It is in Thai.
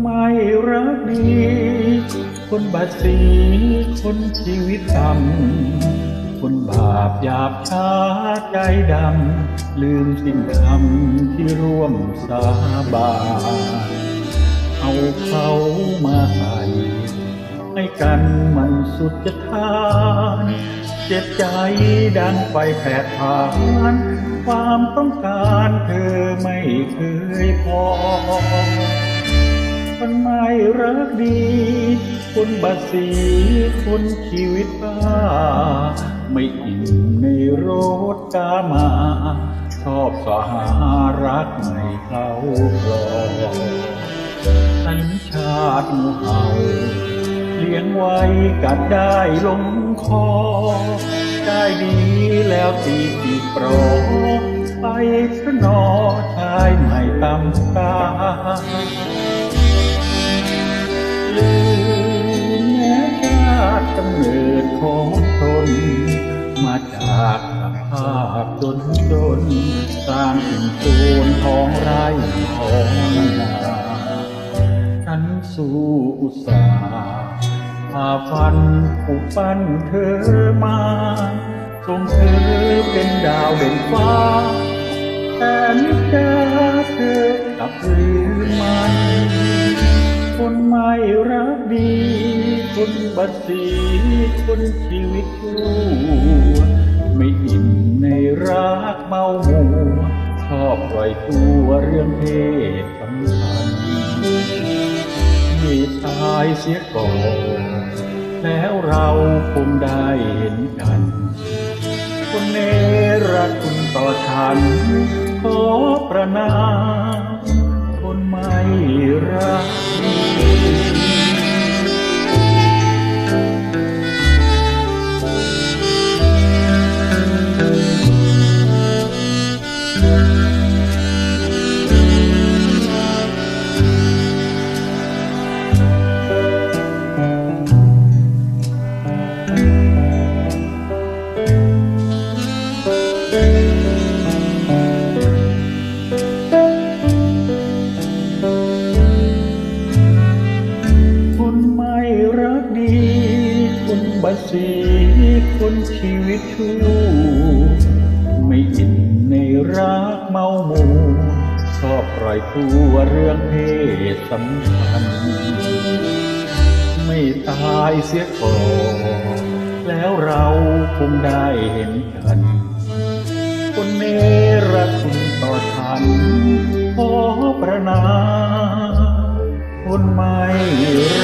ไม่รักดี คนบาดสีคนชีวิตต่ำคนบาปหยาบช้าใจดำ ลืมสิ้นคำที่ร่วมสาบานเอาเขามาใส่ให้กันมันสุดจะทานเจ็บใจดังไฟแผดผ่านความต้องการเธอไม่เคยพอ คนไม่รักดี คนบาดสีคนชีวิตบ้า ไม่อิ่มในรถกามา ชอบสหารักไม่เข้าคลอสัญชาติงูเห่าเลี้ยงไว้กัดได้ลงคอ ได้ดีแล้วตีปีโปรไปสนอชายไม่ตำตา ภาพจนจนสร้างถึงโคนท้องไร่ท้องนาฉันสู้อุตสาห์ฝ่าฟันผูกปั้นเธอมาส่งเธอเป็นดาวเด่นฟ้าแต่นิจาเธอกลับลืมมันคนไม่รักดี คนบัดสีคนชีวิตชั่วไม่อิ่ม ในรักเมามัวชอบปล่อยตัวเรื่องเพศสัมพันธ์มีตายเสียก่อนแล้วเราคงได้เห็นกันคนเนรคุณต่อฉันขอประนามคนไม่รัก บัดสีคนชีวิตชั่วไม่อินในรักเมาหมู่ชอบปล่อยตัวเรื่องเพศสัมพันธ์ไม่ตายเสียก่อนแล้วเราคงได้เห็นกันคนเนรคุณต่อฉันขอประนามคนไม่รัก